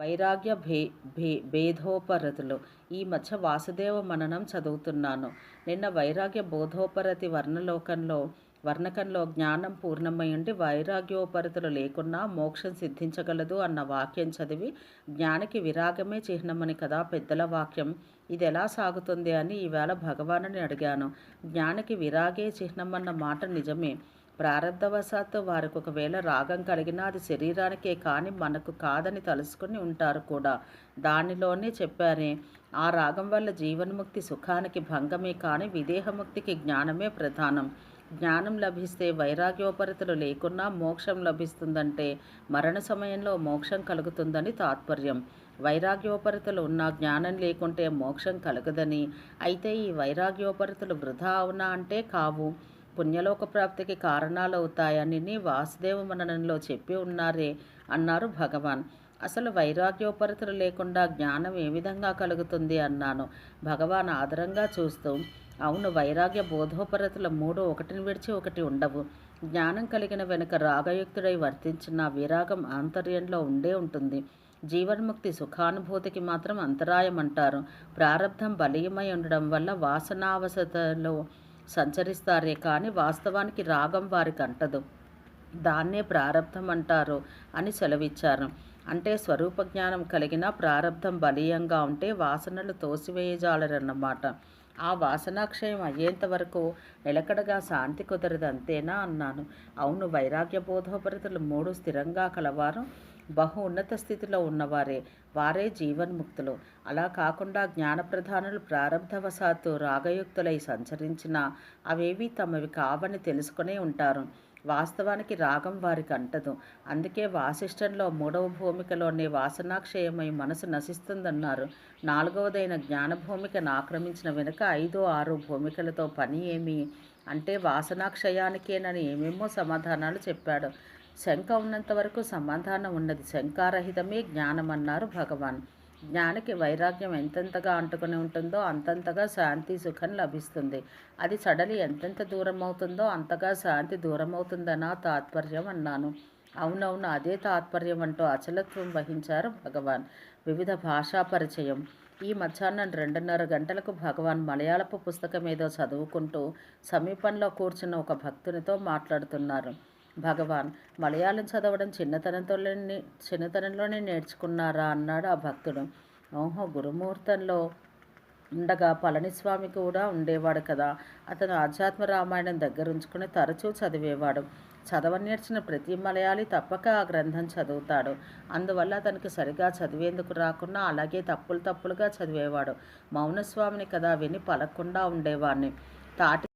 వైరాగ్య భే భే భేదోపరతులు. ఈ మధ్య వాసుదేవ మననం చదువుతున్నాను. నిన్న వైరాగ్య బోధోపరతి వర్ణలోకంలో వర్ణకంలో జ్ఞానం పూర్ణమై ఉండి వైరాగ్యోపరతులు లేకున్నా మోక్షం సిద్ధించగలదు అన్న వాక్యం చదివి జ్ఞానికి విరాగమే చిహ్నమని కదా పెద్దల వాక్యం. ఇది ఎలా సాగుతుంది అని ఈవేళ భగవానుని అడిగాను. జ్ఞానికి విరాగే చిహ్నం అన్న మాట నిజమే. ప్రారంధవశాత్తు వారికి ఒకవేళ రాగం కలిగినా అది శరీరానికే కానీ మనకు కాదని తలుసుకుని ఉంటారు కూడా. దానిలోనే చెప్పారే ఆ రాగం వల్ల జీవన్ముక్తి సుఖానికి భంగమే కానీ విదేహముక్తికి జ్ఞానమే ప్రధానం. జ్ఞానం లభిస్తే వైరాగ్యోపరితలు లేకున్నా మోక్షం లభిస్తుందంటే మరణ సమయంలో మోక్షం కలుగుతుందని తాత్పర్యం. వైరాగ్యోపరితలు ఉన్న జ్ఞానం లేకుంటే మోక్షం కలగదని. అయితే ఈ వైరాగ్యోపరితలు వృధా అవునా అంటే కావు. పుణ్యలోక ప్రాప్తికి కారణాలు అవుతాయని వాసుదేవ మననంలో చెప్పి ఉన్నారే అన్నారు భగవాన్. అసలు వైరాగ్యోపరితలు లేకుండా జ్ఞానం ఏ విధంగా కలుగుతుంది అన్నాను. భగవాన్ ఆదరంగా చూస్తూ అవును వైరాగ్య బోధోపరతుల మూడు ఒకటిని విడిచి ఒకటి ఉండవు. జ్ఞానం కలిగిన వెనుక రాగయుక్తుడై వర్తించిన విరాగం ఆంతర్యంలో ఉండే ఉంటుంది. జీవన్ముక్తి సుఖానుభూతికి మాత్రం అంతరాయం అంటారు ప్రారంధం బలీయమై ఉండడం వల్ల వాసనావసతలో సంచరిస్తారే కానీ వాస్తవానికి రాగం వారికి అంటదు దాన్నే ప్రారంధం అంటారు అని సెలవిచ్చారు. అంటే స్వరూప జ్ఞానం కలిగిన ప్రారంధం బలీయంగా ఉంటే వాసనలు తోసివేయజాలరన్నమాట. ఆ వాసనాక్షయం అయ్యేంత వరకు నిలకడగా శాంతి కుదరదు అంతేనా అన్నాను. అవును వైరాగ్య బోధోపరితలు మూడు స్థిరంగా కలవారు. బహు ఉన్నత స్థితిలో ఉన్నవారే వారే జీవన్ముక్తులు. అలా కాకుండా జ్ఞానప్రధానులు ప్రారంధవశాత్తు రాగయుక్తులై సంచరించినా అవేవి తమవి కావని తెలుసుకునే ఉంటారు. వాస్తవానికి రాగం వారికి అంటదు. అందుకే వాసిష్టంలో మూడవ భూమికలోనే వాసనాక్షయమై మనసు నశిస్తుందన్నారు. నాలుగవదైన జ్ఞానభూమికను ఆక్రమించిన వెనుక ఐదో ఆరు భూమికలతో పని ఏమి? అంటే వాసనాక్షయానికేనని ఏమేమో సమాధానాలు చెప్పాడు. శంక ఉన్నంత వరకు సమాధానం ఉన్నది. శంకారహితమే జ్ఞానమన్నారు భగవాన్. జ్ఞానికి వైరాగ్యం ఎంతెంతగా అంటుకుని ఉంటుందో అంతంతగా శాంతి సుఖం లభిస్తుంది. అది సడలి ఎంతెంత దూరం అవుతుందో అంతగా శాంతి దూరం అవుతుందనా తాత్పర్యం అన్నాను. అవునవును అదే తాత్పర్యం అంటూ అచలత్వం వహించారు భగవాన్. వివిధ భాషా పరిచయం. ఈ మధ్యాహ్నం రెండున్నర గంటలకు భగవాన్ మలయాళపు పుస్తకం ఏదో చదువుకుంటూ సమీపంలో కూర్చున్న ఒక భక్తునితో మాట్లాడుతున్నారు. భగవాన్ మలయాళం చదవడం చిన్నతనంతోనే చిన్నతనంలోనే నేర్చుకున్నారా అన్నాడు ఆ భక్తుడు. ఓహో గురుముహూర్తంలో ఉండగా పళనిస్వామి కూడా ఉండేవాడు కదా. అతను ఆధ్యాత్మ రామాయణం దగ్గర ఉంచుకుని తరచూ చదివేవాడు. చదవ నేర్చిన ప్రతి మలయాళి తప్పక ఆ గ్రంథం చదువుతాడు. అందువల్ల అతనికి సరిగా చదివేందుకు రాకున్నా అలాగే తప్పులు తప్పులుగా చదివేవాడు. మౌనస్వామిని కదా విని పలకుండా ఉండేవాడిని. తాటి